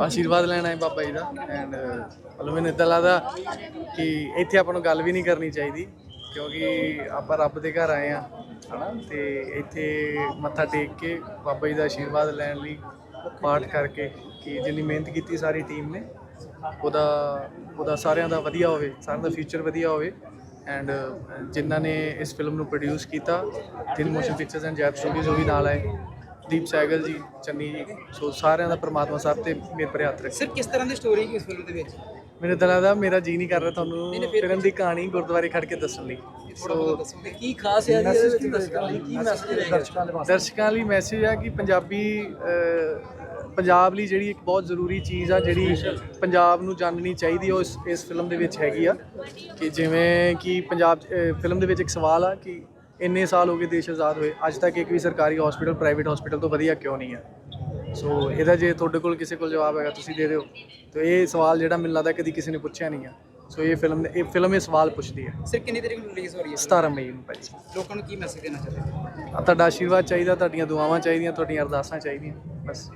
ਆਸ਼ੀਰਵਾਦ ਲੈਣਾ ਹੈ ਬਾਬਾ ਜੀ ਦਾ। ਐਂਡ ਮਤਲਬ ਮੈਨੂੰ ਇਦਾਂ ਲੱਗਦਾ ਕਿ ਇੱਥੇ ਆਪਾਂ ਨੂੰ ਗੱਲ ਵੀ ਨਹੀਂ ਕਰਨੀ ਚਾਹੀਦੀ, ਕਿਉਂਕਿ ਆਪਾਂ ਰੱਬ ਦੇ ਘਰ ਆਏ ਆ ਹਨਾ? ਤੇ ਇੱਥੇ ਮੱਥਾ ਟੇਕ ਕੇ ਬਾਬਾ ਜੀ ਦਾ ਆਸ਼ੀਰਵਾਦ ਲੈਣ ਲਈ ਪਾਠ ਕਰਕੇ ਕਿ ਜਿੰਨੀ ਮਿਹਨਤ ਕੀਤੀ ਸਾਰੀ ਟੀਮ ਨੇ, ਉਹਦਾ ਉਹਦਾ ਸਾਰਿਆਂ ਦਾ ਵਧੀਆ ਹੋਵੇ, ਸਾਰਿਆਂ ਦਾ ਫਿਊਚਰ ਵਧੀਆ ਹੋਵੇ। ਐਂਡ ਜਿਨ੍ਹਾਂ ਨੇ ਇਸ ਫਿਲਮ ਨੂੰ ਪ੍ਰੋਡਿਊਸ ਕੀਤਾ ਤਿੰਨ ਮੋਸ਼ਨ ਪਿਕਚਰਸ ਐਂਡ ਜੈਪ ਸਟੂਡੀਓਜ਼ ਉਹ ਵੀ ਨਾਲ ਆਏ। ਦੀਪ ਸੈਗਲ ਜੀ ਚੰਨੀ ਜੀ ਸੋ ਸਾਰਿਆਂ ਦਾ ਪ੍ਰਮਾਤਮਾ ਸਾਹਿਬ ਤੇ ਮੇਰੇ ਪਰ ਹੱਥ ਰੱਖੇ। ਸਰ ਕਿਸ ਤਰ੍ਹਾਂ ਦੀ ਸਟੋਰੀ ਹੈ ਇਸ ਫਿਲਮ ਦੇ ਵਿੱਚ? ਮੈਨੂੰ ਤਾਂ ਲੱਗਦਾ ਮੇਰਾ ਜੀ ਨਹੀਂ ਕਰ ਰਿਹਾ ਤੁਹਾਨੂੰ ਫਿਲਮ ਦੀ ਕਹਾਣੀ ਗੁਰਦੁਆਰੇ ਖੜ ਕੇ ਦੱਸਣ ਲਈ। ਸੋ ਕੀ ਖਾਸ ਹੈ ਜੀ ਇਹਦੇ ਵਿੱਚ ਦਰਸ਼ਕਾਂ ਲਈ ਕੀ ਮੈਸੇਜ ਰਹੇਗਾ ਦਰਸ਼ਕਾਂ ਲਈ ਮੈਸੇਜ ਆ ਕਿ ਪੰਜਾਬੀ ਅਹ, ਪੰਜਾਬ ਲਈ ਜਿਹੜੀ ਇੱਕ ਬਹੁਤ ਜ਼ਰੂਰੀ ਚੀਜ਼ ਆ ਜਿਹੜੀ ਪੰਜਾਬ ਨੂੰ ਜਾਣਨੀ ਚਾਹੀਦੀ ਆ, ਉਹ ਇਸ ਇਸ ਫਿਲਮ ਦੇ ਵਿੱਚ ਹੈਗੀ ਆ। ਕਿ ਜਿਵੇਂ ਕਿ ਪੰਜਾਬ ਫਿਲਮ ਦੇ ਵਿੱਚ ਇੱਕ ਸਵਾਲ ਆ ਕਿ ਇੰਨੇ ਸਾਲ ਹੋ ਗਏ ਦੇਸ਼ ਆਜ਼ਾਦ ਹੋਏ ਅੱਜ ਤੱਕ ਇੱਕ ਵੀ ਸਰਕਾਰੀ ਹਸਪੀਟਲ ਪ੍ਰਾਈਵੇਟ ਹਸਪੀਟਲ ਤੋਂ ਵਧੀਆ ਕਿਉਂ ਨਹੀਂ ਆ ਸੋ ਇਹਦਾ ਜੇ ਤੁਹਾਡੇ ਕੋਲ ਕਿਸੇ ਕੋਲ ਜਵਾਬ ਹੈਗਾ ਤੁਸੀਂ ਦੇ ਦਿਓ। ਤੇ ਇਹ ਸਵਾਲ ਜਿਹੜਾ ਮੈਨੂੰ ਲੱਗਦਾ ਕਦੀ ਕਿਸੇ ਨੇ ਪੁੱਛਿਆ ਨਹੀਂ ਆ ਸੋ ਇਹ ਫਿਲਮ ਇਹ ਫਿਲਮ ਇਹ ਸਵਾਲ ਪੁੱਛਦੀ ਹੈ। ਸਰ ਕਿੰਨੀ ਤਰੀਕ ਨੂੰ ਰਿਲੀਜ਼ ਹੋ ਰਹੀ ਹੈ? 17 ਮਈ ਨੂੰ ਭਾਈ ਲੋਕਾਂ ਨੂੰ ਕੀ ਮੈਸੇਜ ਦੇਣਾ ਚਾਹੁੰਦੇ ਹੋ? ਤੁਹਾਡਾ ਆਸ਼ੀਰਵਾਦ ਚਾਹੀਦਾ ਤੁਹਾਡੀਆਂ ਦੁਆਵਾਂ ਚਾਹੀਦੀਆਂ ਤੁਹਾਡੀਆਂ ਅਰਦਾਸਾਂ ਚਾਹੀਦੀਆਂ ਬਸ।